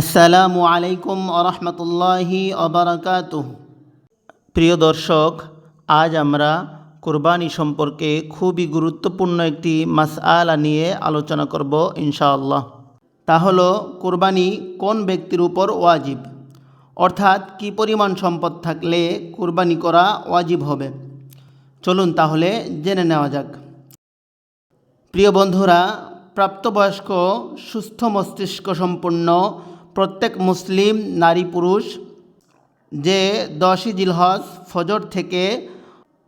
আসসালামু আলাইকুম আরহামতুল্লাহি অবরাকাত প্রিয় দর্শক, আজ আমরা কোরবানি সম্পর্কে খুবই গুরুত্বপূর্ণ একটি মাস মাসআলা নিয়ে আলোচনা করব ইনশাআল্লাহ। তা হলো, কোরবানি কোন ব্যক্তির উপর ওয়াজিব? অর্থাৎ কি পরিমাণ সম্পদ থাকলে কোরবানি করা ওয়াজিব হবে? চলুন তাহলে জেনে নেওয়া যাক। প্রিয় বন্ধুরা, প্রাপ্তবয়স্ক, সুস্থ মস্তিষ্ক সম্পন্ন প্রত্যেক মুসলিম নারী পুরুষ যে দশই জিলহজ ফজর থেকে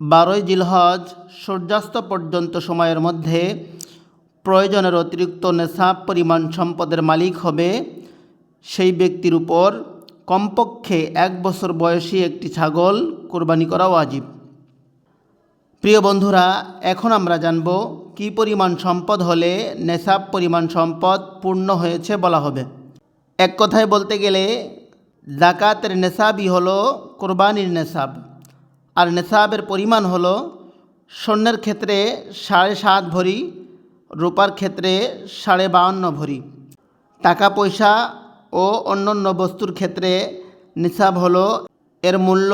বারোই জিলহজ সূর্যাস্ত পর্যন্ত সময়ের মধ্যে প্রয়োজনের অতিরিক্ত নেশাব পরিমাণ সম্পদের মালিক হবে, সেই ব্যক্তির উপর কমপক্ষে এক বছর বয়সী একটি ছাগল কোরবানি করা ওয়াজিব। প্রিয় বন্ধুরা, এখন আমরা জানব কি পরিমাণ সম্পদ হলে নেশাব পরিমাণ সম্পদ পূর্ণ হয়েছে বলা হবে। এক কথায় বলতে গেলে, জাকাতের নেশাবই হলো কোরবানির নেশাব। আর নেশাবের পরিমাণ হলো স্বর্ণের ক্ষেত্রে সাড়ে সাত ভরি, রূপার ক্ষেত্রে সাড়ে বাহান্ন ভরি। টাকা, পয়সা ও অন্যান্য বস্তুর ক্ষেত্রে নিসাব হলো এর মূল্য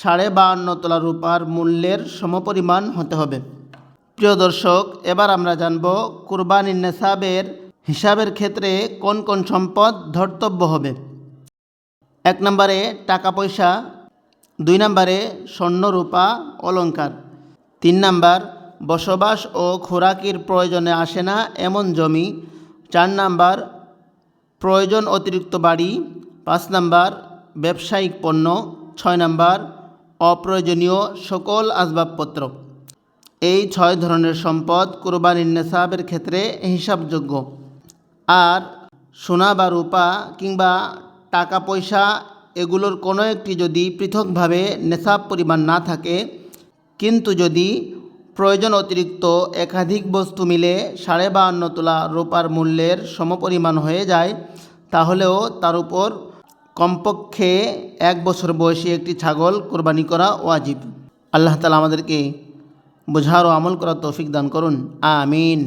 সাড়ে বাহান্ন তোলা রূপার মূল্যের সমপরিমাণ হতে হবে। প্রিয় দর্শক, এবার আমরা জানব কুরবানির নেশাবের হিসাবের ক্ষেত্রে কোন কোন সম্পদ ধর্তব্য হবে? এক নম্বরে টাকা পয়সা, দুই নম্বরে স্বর্ণ রূপা, অলংকার। তিন নাম্বার, বসবাস ও খোরাকির প্রয়োজনে আসে না এমন জমি। চার নাম্বার, প্রয়োজন অতিরিক্ত বাড়ি। পাঁচ নাম্বার, ব্যবসায়িক পণ্য। ছয় নাম্বার, অপ্রয়োজনীয় সকল আসবাবপত্র। এই ছয় ধরনের সম্পদ কোরবানির নেশাবের ক্ষেত্রে হিসাবযোগ্য। আর সোনা বা রূপা কিংবা টাকা পয়সা এগুলোর কোনো একটি যদি পৃথকভাবে নেশাব পরিমাণ না থাকে, কিন্তু যদি প্রয়োজন অতিরিক্ত একাধিক বস্তু মিলে সাড়ে বাহান্ন তোলা রূপার মূল্যের সমপরিমাণ হয়ে যায়, তাহলেও তার উপর কমপক্ষে এক বছর বয়সী একটি ছাগল কোরবানি করা ওয়াজিব। আল্লাহ তালা আমাদেরকে বোঝার ও আমল করার তৌফিক দান করুন। আমিন।